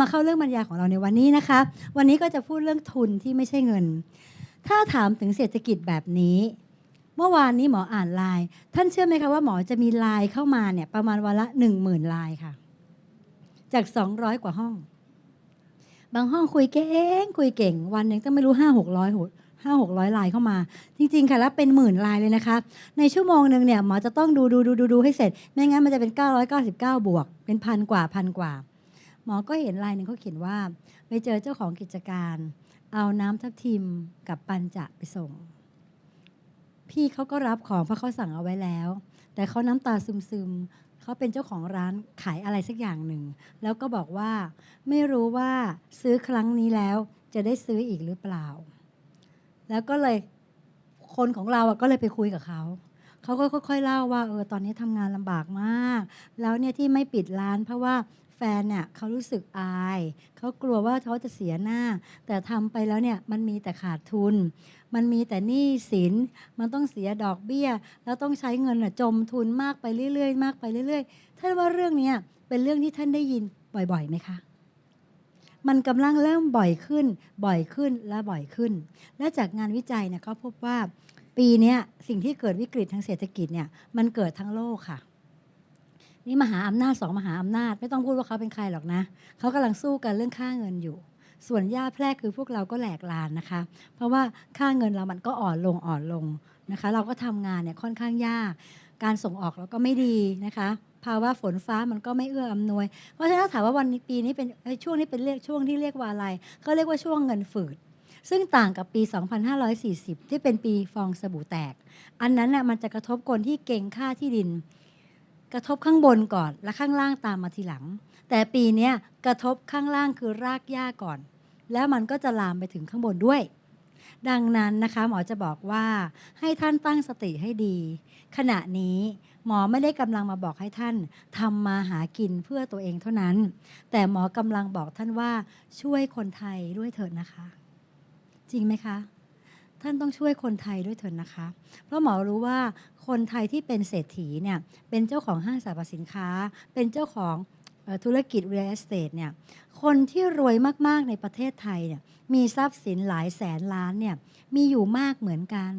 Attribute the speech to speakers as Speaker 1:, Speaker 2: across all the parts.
Speaker 1: มาเข้าเรื่องบรรยายของเราในวันนี้นะคะ วันนี้ก็จะพูดเรื่องทุนที่ไม่ใช่เงิน ถ้าถามถึงเศรษฐกิจแบบนี้ เมื่อวานนี้หมออ่านไลน์ท่านเชื่อไหมคะว่าหมอจะมีไลน์เข้ามาเนี่ยประมาณวันละหนึ่งหมื่นไลน์ค่ะ จากสองร้อยกว่าห้อง บางห้องคุยเก่งคุยเก่ง วันหนึ่งต้องไม่รู้ห้าหกร้อยหห้าหกร้อยไลน์เข้ามา จริง ๆ ค่ะ แล้วเป็นหมื่นไลน์เลยนะคะ ในชั่วโมงหนึ่งเนี่ยหมอจะต้องดูดูดูดูดูให้เสร็จ ไม่งั้นมันจะเป็น 999 บวก เป็นพันกว่าพันกว่า มอก็เห็นลน์หนึ่งเขาเขียนว่า ไปเจอเจ้าของกิจการ เอาน้ำทับทิมกับปันจะไปส่ง พี่เขาก็รับของเพราะเขาสั่งเอาไว้แล้ว แต่เขาน้ำตาซึมๆเขาเป็นเจ้าของร้านขายอะไรสักอย่างหนึ่ง แล้วก็บอกว่า ไม่รู้ว่าซื้อครั้งนี้แล้วจะได้ซื้ออีกหรือเปล่า แล้วก็เลยคนของเราอะก็เลยไปคุยกับเขาเขาก็ค่อยๆเล่าว่าเออตอนนี้ทำงานลำบากมาก แล้วเนี่ยที่ไม่ปิดร้านเพราะว่า ฟนเนี่ยเขารู้สึกอาย เขากลัวว่าเขาจะเสียหน้า แต่ทำไปแล้วเนี่ยมันมีแต่ขาดทุน มันมีแต่หนี้สิน มันต้องเสียดอกเบี้ย แล้วต้องใช้เงินจมทุนมากไปเรื่อยๆ มากไปเรื่อยๆ ท่านว่าเรื่องนี้เป็นเรื่องที่ท่านได้ยินบ่อยๆไหมคะมันกำลังเริ่มบ่อยขึ้น บ่อยขึ้น และบ่อยขึ้น และจากงานวิจัยเนี่ยเขาพบว่า ปีนี้สิ่งที่เกิดวิกฤตทางเศรษฐกิจเนี่ยมันเกิดทั้งโลกค่ะ นี่มหาอำนาจสองมหาอำนาจ ไม่ต้องพูดว่าเขาเป็นใครหรอกนะเขากำลังสู้กันเรื่องค่าเงินอยู่ ส่วนย่าแพรกคือพวกเราก็แหลกลานนะคะ เพราะว่าค่าเงินเรามันก็อ่อนลงอ่อนลงนะคะ เราก็ทำงานเนี่ยค่อนข้างยาก การส่งออกเราก็ไม่ดีนะคะภาวะฝนฟ้ามันก็ไม่เอื้ออำนวย เพราะฉะนั้นถามว่าวันนี้ปีนี้เป็นช่วงนี้เป็นเรียกช่วงที่เรียกว่าอะไรก็เรียกว่าช่วงเงินฝืด ซึ่งต่างกับปี 2540 ที่เป็นปีฟองสบู่แตก อันนั้นน่ะมันจะกระทบคนที่เก่งค่าที่ดิน กระทบข้างบนก่อนและข้างล่างตามมาทีหลัง แต่ปีนี้กระทบข้างล่างคือรากหญ้าก่อน แล้วมันก็จะลามไปถึงข้างบนด้วย ดังนั้นนะคะหมอจะบอกว่าให้ท่านตั้งสติให้ดี ขณะนี้หมอไม่ได้กำลังมาบอกให้ท่านทำมาหากินเพื่อตัวเองเท่านั้น แต่หมอกำลังบอกท่านว่าช่วยคนไทยด้วยเถิดนะคะ จริงไหมคะ ท่านต้องช่วยคนไทยด้วยเถิดนะคะ เพราะหมอรู้ว่าคนไทยที่เป็นเศรษฐีเนี่ยเป็นเจ้าของห้างสรรพสินค้า เป็นเจ้าของธุรกิจ real estate เนี่ยคนที่รวยมาก ๆ ในประเทศไทยเนี่ยมีทรัพย์สินหลายแสนล้านเนี่ยมีอยู่มากเหมือนกัน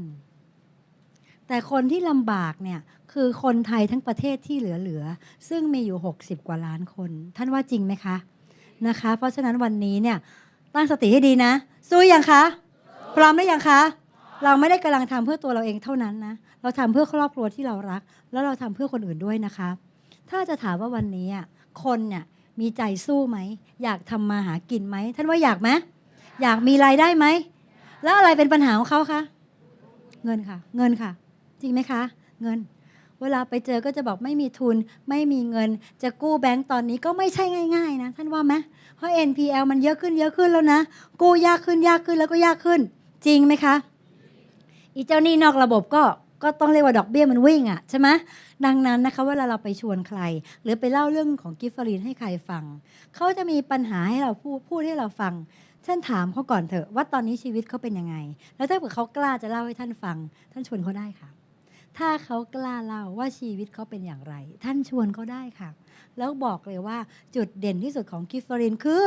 Speaker 1: แต่คนที่ลำบากเนี่ยคือคนไทยทั้งประเทศที่เหลือ ๆ ซึ่งมีอยู่ 60 กว่าล้านคน ท่านว่าจริงไหมคะนะคะ เพราะฉะนั้นวันนี้เนี่ยตั้งสติให้ดีนะ สู้ยังคะ พร้อมหรือยังคะ เราไม่ได้กำลังทำเพื่อตัวเราเองเท่านั้นนะ เราทำเพื่อครอบครัวที่เรารัก แล้วเราทำเพื่อคนอื่นด้วยนะคะ ถ้าจะถามว่าวันนี้อะคนเนี่ยมีใจสู้ไหม อยากทำมาหากินไหม ท่านว่าอยากไหมอยากมีรายได้ไหม แล้วอะไรเป็นปัญหาของเขาคะ เงินค่ะ เงินค่ะ จริงไหมคะ เงิน เวลาไปเจอก็จะบอกไม่มีทุน ไม่มีเงิน จะกู้แบงก์ตอนนี้ก็ไม่ใช่ง่ายๆนะ ท่านว่าไหมเพราะ NPL มันเยอะขึ้นเยอะขึ้นแล้วนะ กู้ยากขึ้นยากขึ้นแล้วก็ยากขึ้น จริงไหมคะอีเจ้าหนี้นอกระบบก็ก็ต้องเรียกว่าดอกเบี้ยมันวิ่งอะ่ะใช่ไหมดังนั้นนะคะเวลาเราไปชวนใคร หรือไปเล่าเรื่องของกิฟฟรีนให้ใครฟัง เขาจะมีปัญหาให้เราพูดพูดให้เราฟังท่านถามเขาก่อนเถอะว่าตอนนี้ชีวิตเขาเป็นยังไง แล้วถ้าเกิดเขากล้าจะเล่าให้ท่านฟัง ท่านชวนเขาได้ค่ะ ถ้าเขากล้าเล่าว่าชีวิตเขาเป็นอย่างไร ท่านชวนเขาได้ค่ะ แล้วบอกเลยว่าจุดเด่นที่สุดของกิฟฟรีนคือ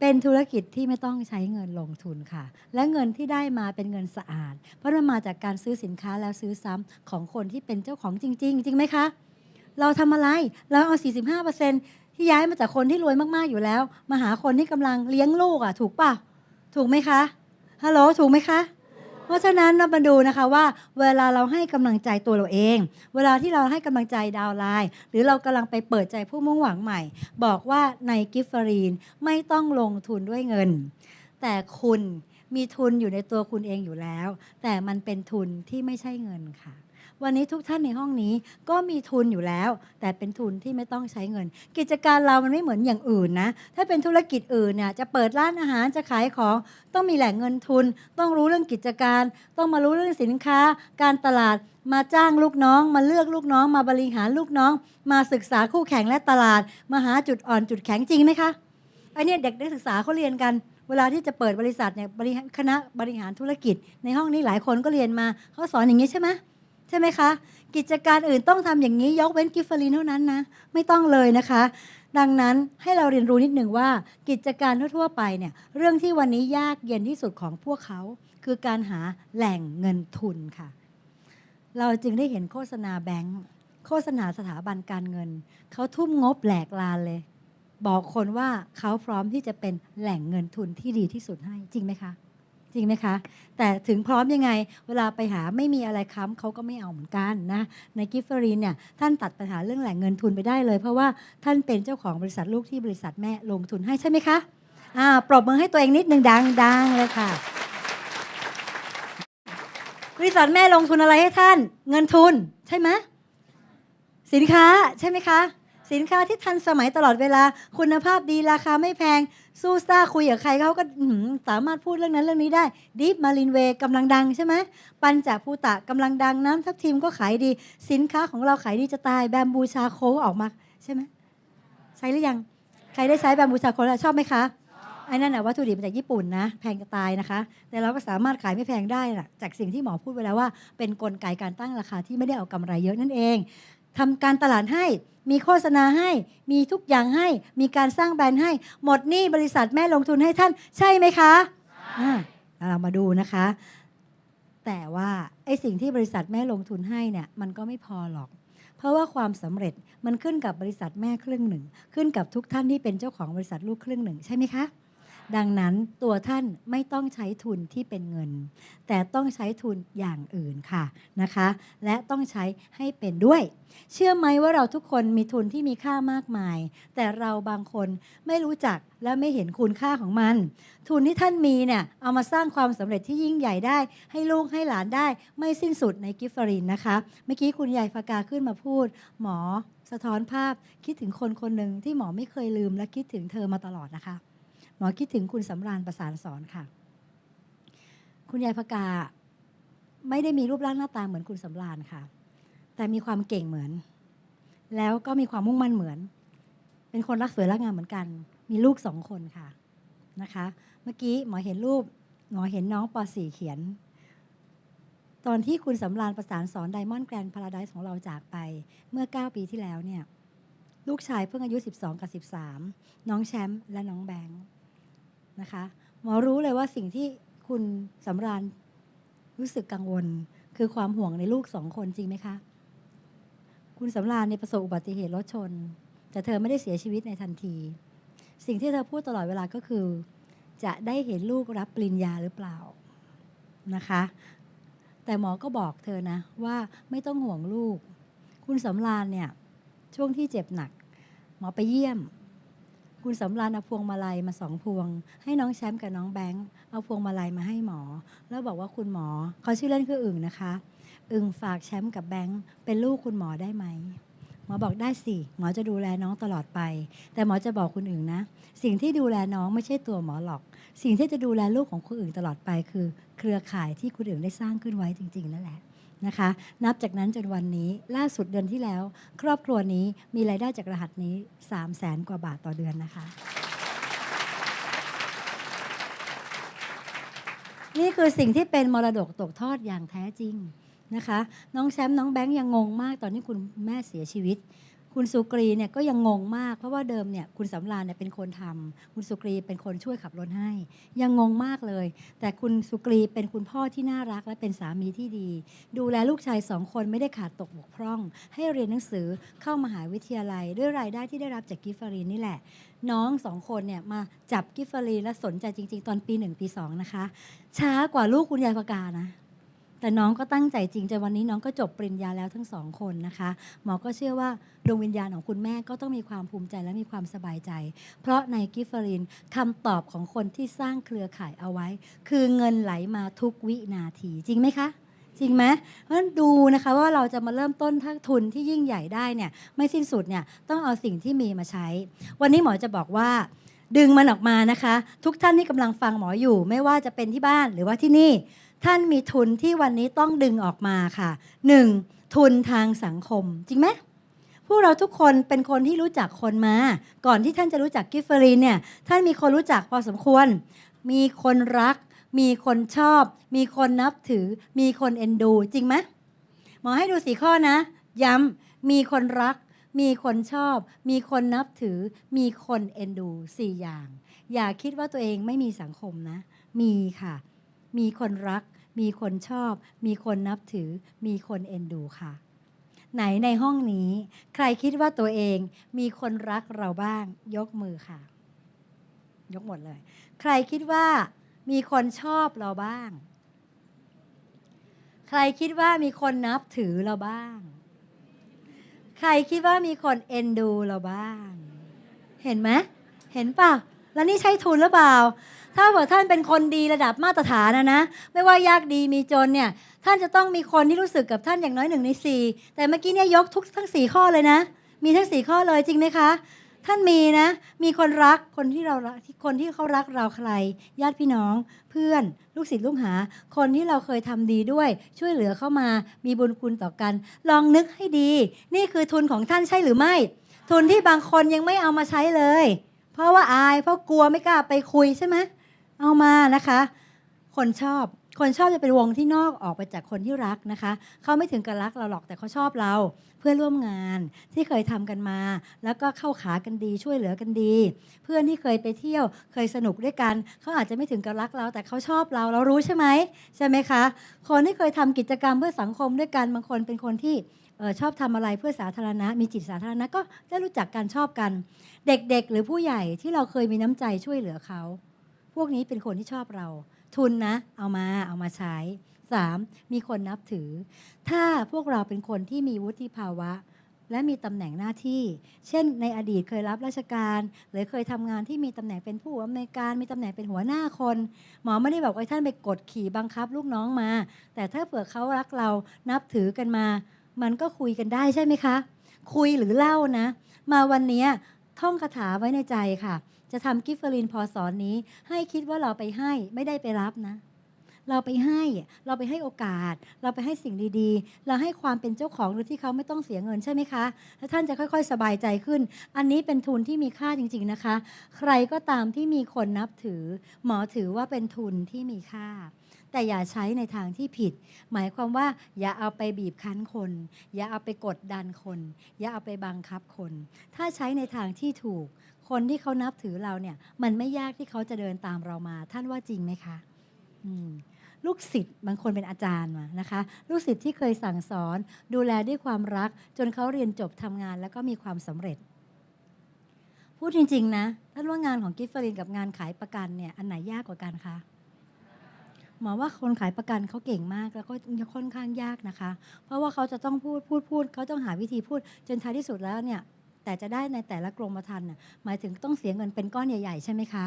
Speaker 1: เป็นธุรกิจที่ไม่ต้องใช้เงินลงทุนค่ะ และเงินที่ได้มาเป็นเงินสะอาด เพราะมันมาจากการซื้อสินค้าแล้วซื้อซ้ำของคนที่เป็นเจ้าของจริง ๆ จริงไหมคะ เราทำอะไรเราเอา 45%ที่ย้ายมาจากคนที่รวยมากๆอยู่แล้ว มาหาคนที่กำลังเลี้ยงลูกอะ ถูกป่ะ ถูกไหมคะฮัลโหลถูกไหมคะ เพราะฉะนั้นเรามาดูนะคะว่า เวลาเราให้กำลังใจตัวเราเอง เวลาที่เราให้กำลังใจดาวไลน์หรือเรากำลังไปเปิดใจผู้มุ่งหวังใหม่ บอกว่าในกิฟฟรีนไม่ต้องลงทุนด้วยเงิน แต่คุณมีทุนอยู่ในตัวคุณเองอยู่แล้ว แต่มันเป็นทุนที่ไม่ใช่เงินค่ะ วันนี้ทุกท่านในห้องนี้ก็มีทุนอยู่แล้ว แต่เป็นทุนที่ไม่ต้องใช้เงิน กิจการเรามันไม่เหมือนอย่างอื่นนะ ถ้าเป็นธุรกิจอื่นเนี่ยจะเปิดร้านอาหารจะขายของ ต้องมีแหล่งเงินทุน ต้องรู้เรื่องกิจการ ต้องมารู้เรื่องสินค้า การตลาดมาจ้างลูกน้อง มาเลือกลูกน้อง มาบริหารลูกน้อง มาศึกษาคู่แข่งและตลาด มาหาจุดอ่อนจุดแข็งจริงไหมคะไอเนี่ยเด็กนักศึกษาเขาเรียนกันเวลาที่จะเปิดบริษัทเนี่ยบริคณะบริหารธุรกิจ ในห้องนี้หลายคนก็เรียนมาเขาสอนอย่างนี้ใช่ไหม ใช่ไหมคะ กิจการอื่นต้องทำอย่างนี้ยกเว้นกิฟเฟอรีนเท่านั้นนะ ไม่ต้องเลยนะคะ ดังนั้นให้เราเรียนรู้นิดหนึ่งว่ากิจการทั่วๆไปเนี่ยเรื่องที่วันนี้ยากเย็นที่สุดของพวกเขา คือการหาแหล่งเงินทุนค่ะ เราจึงได้เห็นโฆษณาแบงก์โฆษณาสถาบันการเงิน เขาทุ่มงบแหลกลานเลย บอกคนว่าเขาพร้อมที่จะเป็นแหล่งเงินทุนที่ดีที่สุดให้จริงไหมคะ จริงไหมคะ แต่ถึงพร้อมยังไง เวลาไปหาไม่มีอะไรค้ำเขาก็ไม่เอาเหมือนกันนะในกิฟเฟอรีนเนี่ยท่านตัดปัญหาเรื่องแหล่งเงินทุนไปได้เลย เพราะว่าท่านเป็นเจ้าของบริษัทลูกที่บริษัทแม่ลงทุนให้ใช่ไหมคะอ่าปรบมือให้ตัวเองนิดนึ่งดังๆเลยค่ะ บริษัทแม่ลงทุนอะไรให้ท่าน เงินทุนใช่ไหมสินค้าใช่ไหมคะ สินค้าที่ทันสมัยตลอดเวลาคุณภาพดีราคาไม่แพงสู้ซ่าคุยกับใครเขาก็สามารถพูดเรื่องนั้นเรื่องนี้ได้ดีฟมารินเวกำลังดังใช่ไหมปันจากภูตะกำลังดังน้ำทับทิมก็ขายดี สินค้าของเราขายดีจะตายแบมบูชาโคออกมาใช่ไหมใช้หรือยังใครได้ใช้แบมบูชาโคแล้วชอบไหมคะไอ้นั่นน่ะวัตถุดิบมาจากญี่ปุ่นนะ แพงจะตายนะคะ แต่เราก็สามารถขายไม่แพงได้นะจากสิ่งที่หมอพูดไปแล้วว่า เป็นกลไกการตั้งราคาที่ไม่ได้เอากำไรเยอะนั่นเอง ทำการตลาดให้ มีโฆษณาให้ มีทุกอย่างให้ มีการสร้างแบรนด์ให้ หมดหนี้บริษัทแม่ลงทุนให้ท่าน ใช่ไหมคะอ่าเรามาดูนะคะ แต่ว่าไอ้สิ่งที่บริษัทแม่ลงทุนให้เนี่ยมันก็ไม่พอหรอก เพราะว่าความสำเร็จมันขึ้นกับบริษัทแม่ครึ่งหนึ่ง ขึ้นกับทุกท่านที่เป็นเจ้าของบริษัทลูกครึ่งหนึ่งใช่ไหมคะ ดังนั้นตัวท่านไม่ต้องใช้ทุนที่เป็นเงิน แต่ต้องใช้ทุนอย่างอื่นค่ะนะคะ และต้องใช้ให้เป็นด้วย เชื่อไหมว่าเราทุกคนมีทุนที่มีค่ามากมาย แต่เราบางคนไม่รู้จักและไม่เห็นคุณค่าของมัน ทุนที่ท่านมีเนี่ยเอามาสร้างความสำเร็จที่ยิ่งใหญ่ได้ ให้ลูกให้หลานได้ ไม่สิ้นสุดในกิฟฟารินนะคะ เมื่อกี้คุณยายฟากาขึ้นมาพูด หมอสะท้อนภาพคิดถึงคนคนหนึ่งที่หมอไม่เคยลืมและคิดถึงเธอมาตลอดนะคะ หมอคิดถึงคุณสำราญประสานสอนค่ะ คุณยายพกาไม่ได้มีรูปร่างหน้าตาเหมือนคุณสำราญค่ะ แต่มีความเก่งเหมือน แล้วก็มีความมุ่งมั่นเหมือน เป็นคนรักสวยรักงามเหมือนกัน มีลูกสองคนค่ะนะคะ เมื่อกี้หมอเห็นรูปหมอเห็นน้องป .4 เขียน ตอนที่คุณสำราญประสานสอนไดมอนด์แกรนด์พาราไดส์ของเราจากไปเมื่อ 9 ปีที่แล้วเนี่ยลูกชายเพิ่งอายุ 12 กับ 13 น้องแชมป์และน้องแบงค์ นะคะหมอรู้เลยว่าสิ่งที่คุณสำราญรู้สึกกังวล คือความห่วงในลูกสองคนจริงไหมคะ คุณสำราญในประสบอุบัติเหตุรถชน แต่เธอไม่ได้เสียชีวิตในทันที สิ่งที่เธอพูดตลอดเวลาก็คือ จะได้เห็นลูกรับปริญญาหรือเปล่านะคะ แต่หมอก็บอกเธอนะว่าไม่ต้องห่วงลูก คุณสำราญเนี่ยช่วงที่เจ็บหนัก หมอไปเยี่ยม คุณสำรานเอาพวงมาลัยมาสองพวง ให้น้องแชมป์กับน้องแบงค์เอาพวงมาลัยมาให้หมอ แล้วบอกว่าคุณหมอเขาชื่อเล่นคืออึ่งนะคะ อึ่งฝากแชมป์กับแบงค์เป็นลูกคุณหมอได้ไหมหมอบอกได้สิหมอจะดูแลน้องตลอดไป แต่หมอจะบอกคุณอึ่งนะ สิ่งที่ดูแลน้องไม่ใช่ตัวหมอหรอก สิ่งที่จะดูแลลูกของคุณอึ่งตลอดไปคือ เครือข่ายที่คุณอึ่งได้สร้างขึ้นไว้จริง ๆ นั่นแหละ นะคะ นับจากนั้นจนวันนี้ล่าสุดเดือนที่แล้ว ครอบครัวนี้มีรายได้จากรหัสนี้ 3 0 0แสนกว่าบาทต่อเดือนนะคะ นี่คือสิ่งที่เป็นมรดกตกทอดอย่างแท้จริงนะคะ น้องแชมป์น้องแบงค์ยังงงมากตอนที่คุณแม่เสียชีวิต คุณสุกรีเนี่ยก็ยังงงมากเพราะว่าเดิมเนี่ยคุณสำราญเนี่ยเป็นคนทำคุณสุกรีเป็นคนช่วยขับรถให้ ยังงงมากเลย แต่คุณสุกรีเป็นคุณพ่อที่น่ารักและเป็นสามีที่ดี ดูแลลูกชายสองคนไม่ได้ขาดตกบกพร่อง ให้เรียนหนังสือเข้ามหาวิทยาลัย ด้วยรายได้ที่ได้รับจากกิฟฟารีนนี่แหละ น้องสองคนเนี่ยมาจับกิฟฟารีนและสนใจจริง ๆ ตอนปีหนึ่งปีสองนะคะ ช้ากว่าลูกคุณยายพกานะ แต่น้องก็ตั้งใจจริงจนวันนี้น้องก็จบปริญญาแล้วทั้งสองคนนะคะหมอก็เชื่อว่าดวงวิญญาณของคุณแม่ก็ต้องมีความภูมิใจและมีความสบายใจ เพราะในกิฟเฟอรินคำตอบของคนที่สร้างเครือข่ายเอาไว้ คือเงินไหลมาทุกวินาทีจริงไหมคะจริงไหมเพราะฉะนั้นดูนะคะว่าเราจะมาเริ่มต้นทักทุนที่ยิ่งใหญ่ได้เนี่ยไม่สิ้นสุดเนี่ยต้องเอาสิ่งที่มีมาใช้ วันนี้หมอจะบอกว่า ดึงมันออกมานะคะ ทุกท่านที่กำลังฟังหมออยู่ ไม่ว่าจะเป็นที่บ้านหรือว่าที่นี่ ท่านมีทุนที่วันนี้ต้องดึงออกมาค่ะหนึ่งทุนทางสังคม จริงไหมพวกเราทุกคนเป็นคนที่รู้จักคนมา ก่อนที่ท่านจะรู้จักกิฟเฟอรีนเนี่ยท่านมีคนรู้จักพอสมควร มีคนรัก มีคนชอบ มีคนนับถือ มีคนเอ็นดู จริงไหมหมอให้ดูสี่ข้อนะ ย้ำมีคนรัก มีคนชอบ มีคนนับถือ มีคนเอ็นดูสี่อย่าง อย่าคิดว่าตัวเองไม่มีสังคมนะ มีค่ะ มีคนรัก มีคนชอบ มีคนนับถือ มีคนเอ็นดูค่ะ ไหนในห้องนี้ ใครคิดว่าตัวเองมีคนรักเราบ้าง ยกมือค่ะ ยกหมดเลย ใครคิดว่ามีคนชอบเราบ้าง ใครคิดว่ามีคนนับถือเราบ้าง ใครคิดว่ามีคนเอ็นดูเราบ้าง เห็นไหมเห็นป่ะแล้วนี่ใช้ทุนหรือเปล่า ถ้าเกิดท่านเป็นคนดีระดับมาตรฐานนะนะ ไม่ว่ายากดีมีจนเนี่ย ท่านจะต้องมีคนที่รู้สึกกับท่านอย่างน้อยหนึ่งในสี่แต่เมื่อกี้เนี่ยยกทุกทั้งสี่ข้อเลยนะ มีทั้งสี่ข้อเลยจริงไหมคะ ท่านมีนะ มีคนรักคนที่เรารักคนที่เขารักเราใคร ญาติพี่น้อง เพื่อนลูกศิษย์ลูกหา คนที่เราเคยทำดีด้วย ช่วยเหลือเข้ามามีบุญคุณต่อกัน ลองนึกให้ดี นี่คือทุนของท่านใช่หรือไม่ ทุนที่บางคนยังไม่เอามาใช้เลย เพราะว่าอายเพราะกลัวไม่กล้าไปคุยใช่ไหม เอามานะคะ คนชอบคนชอบจะเป็นวงที่นอกออกไปจากคนที่รักนะคะ เขาไม่ถึงกับรักเราหรอกแต่เขาชอบเราเพื่อนร่วมงานที่เคยทำกันมา แล้วก็เข้าขากันดีช่วยเหลือกันดี เพื่อนที่เคยไปเที่ยวเคยสนุกด้วยกัน เขาอาจจะไม่ถึงกับรักเรา แต่เขาชอบเราเรารู้ใช่ไหมใช่ไหมคะ คนที่เคยทำกิจกรรมเพื่อสังคมด้วยกันบางคนเป็นคนที่ชอบทำอะไรเพื่อสาธารณะ มีจิตสาธารณะก็ได้รู้จักกันชอบกัน เด็กๆ หรือผู้ใหญ่ที่เราเคยมีน้ำใจช่วยเหลือเขา วกนี้เป็นคนที่ชอบเรา ทุนนะ เอามาเอามาใช้ 3. มีคนนับถือ ถ้าพวกเราเป็นคนที่มีวุฒิภาวะ และมีตำแหน่งหน้าที่ เช่น ในอดีตเคยรับราชการ หรือเคยทำงานที่มีตำแหน่งเป็นผู้อำนวยการ มีตำแหน่งเป็นหัวหน้าคน หมอไม่ได้บอกว่าท่านไปกดขี่บังคับลูกน้องมา แต่ถ้าเผื่อเขารักเรานับถือกันมา มันก็คุยกันได้ใช่ไหมคะ คุยหรือเล่านะ มาวันนี้ท่องคาถาไว้ในใจค่ะ จะทำกิฟเฟอรินพอสอนนี้ ให้คิดว่าเราไปให้ไม่ได้ไปรับนะ เราไปให้เราไปให้โอกาส เราไปให้สิ่งดีๆ เราให้ความเป็นเจ้าของโดยที่เขาไม่ต้องเสียเงินใช่ไหมคะ แล้วท่านจะค่อยๆ สบายใจขึ้น อันนี้เป็นทุนที่มีค่าจริง ๆนะคะ ใครก็ตามที่มีคนนับถือ หมอถือว่าเป็นทุนที่มีค่าแต่อย่าใช้ในทางที่ผิด หมายความว่าอย่าเอาไปบีบคั้นคน อย่าเอาไปกดดันคน อย่าเอาไปบังคับคน ถ้าใช้ในทางที่ถูก คนที่เขานับถือเราเนี่ย มันไม่ยากที่เขาจะเดินตามเรามา ท่านว่าจริงไหมคะลูกศิษย์บางคนเป็นอาจารย์มานะคะ ลูกศิษย์ที่เคยสั่งสอน ดูแลด้วยความรัก จนเขาเรียนจบทำงานแล้วก็มีความสำเร็จ พูดจริง ๆ นะท่านว่างานของกิฟเฟอรินกับงานขายประกันเนี่ยอันไหนยากกว่ากันคะหมอว่าคนขายประกันเขาเก่งมากแล้วก็ค่อนข้างยากนะคะ เพราะว่าเขาจะต้องพูดพูดพูดเขาต้องหาวิธีพูด จนท้ายที่สุดแล้วเนี่ย แต่จะได้ในแต่ละกรมธรรม์น่ะหมายถึงต้องเสียเงินเป็นก้อนใหญ่ ๆ ใช่ไหมคะ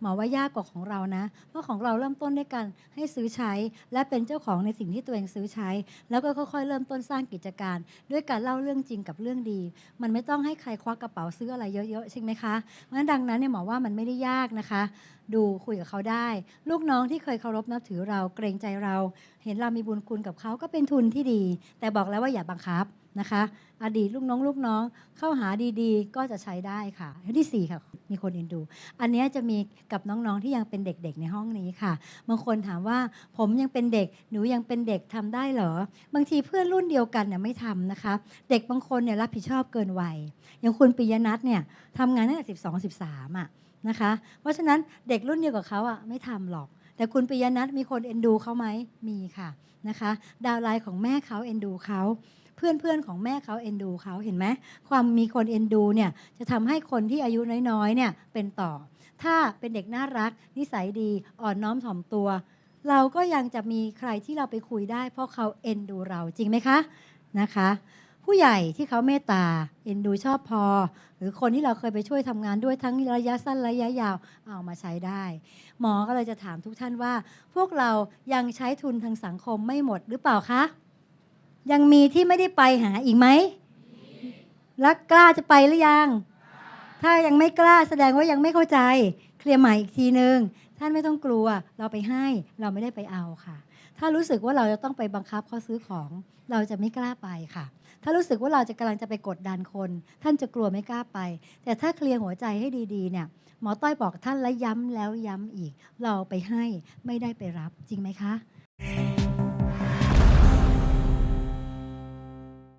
Speaker 1: หมอว่ายากกว่าของเรานะ เพราะของเราเริ่มต้นด้วยกันให้ซื้อใช้ และเป็นเจ้าของในสิ่งที่ตัวเองซื้อใช้ แล้วก็ค่อยๆ เริ่มต้นสร้างกิจการ ด้วยการเล่าเรื่องจริงกับเรื่องดี มันไม่ต้องให้ใครควักกระเป๋าซื้ออะไรเยอะๆใช่ไหมคะเพราะฉะนั้นดังนั้นเนี่ยหมอว่ามันไม่ได้ยากนะคะ ดูคุยกับเขาได้ ลูกน้องที่เคยเคารพนับถือเราเกรงใจเรา เห็นเรามีบุญคุณกับเขาก็เป็นทุนที่ดี แต่บอกแล้วว่าอย่าบังคับ นะคะ อดีตลูกน้องลูกน้องเข้าหาดีๆ ก็จะใช้ได้ค่ะที่สี่ค่ะมีคนเอ็นดู อันนี้จะมีกับน้องๆที่ยังเป็นเด็กๆในห้องนี้ค่ะบางคนถามว่าผมยังเป็นเด็กหนูยังเป็นเด็กทำได้เหรอ บางทีเพื่อนรุ่นเดียวกันเนี่ยไม่ทำนะคะ เด็กบางคนเนี่ยรับผิดชอบเกินวัยอย่างคุณปิยนัทเนี่ยทำงานตั้งแต่สิบสองสิบสามอะนะคะ เพราะฉะนั้นเด็กรุ่นเดียวกับเขาอะไม่ทำหรอกแต่คุณปิยนัทมีคนเอ็นดูเขาไหมมีค่ะนะคะ ดาวไลน์ของแม่เขาเอ็นดูเขา เพื่อนๆของแม่เขาเอ็นดูเขาเห็นไหมความมีคนเอ็นดูเนี่ยจะทำให้คนที่อายุน้อยๆเนี่ยเป็นต่อ ถ้าเป็นเด็กน่ารัก นิสัยดีอ่อนน้อมถ่อมตัว เราก็ยังจะมีใครที่เราไปคุยได้ เพราะเขาเอ็นดูเราจริงไหมคะนะคะ ผู้ใหญ่ที่เขาเมตตาเอ็นดูชอบพอ หรือคนที่เราเคยไปช่วยทำงานด้วยทั้งระยะสั้นระยะยาวเอามาใช้ได้ หมอก็เลยจะถามทุกท่านว่า พวกเรายังใช้ทุนทางสังคมไม่หมดหรือเปล่าคะ ยังมีที่ไม่ได้ไปหาอีกไหมแล้วกล้าจะไปหรือยัง ถ้ายังไม่กล้าแสดงว่ายังไม่เข้าใจ เคลียร์ใหม่อีกทีนึง ท่านไม่ต้องกลัว เราไปให้ เราไม่ได้ไปเอาค่ะ ถ้ารู้สึกว่าเราจะต้องไปบังคับเขาซื้อของ เราจะไม่กล้าไปค่ะ ถ้ารู้สึกว่าเราจะกำลังจะไปกดดันคน ท่านจะกลัวไม่กล้าไป แต่ถ้าเคลียร์หัวใจให้ดีๆ เนี่ย หมอต้อยบอกท่านและย้ำแล้วย้ำอีก เราไปให้ไม่ได้ไปรับจริงไหมคะ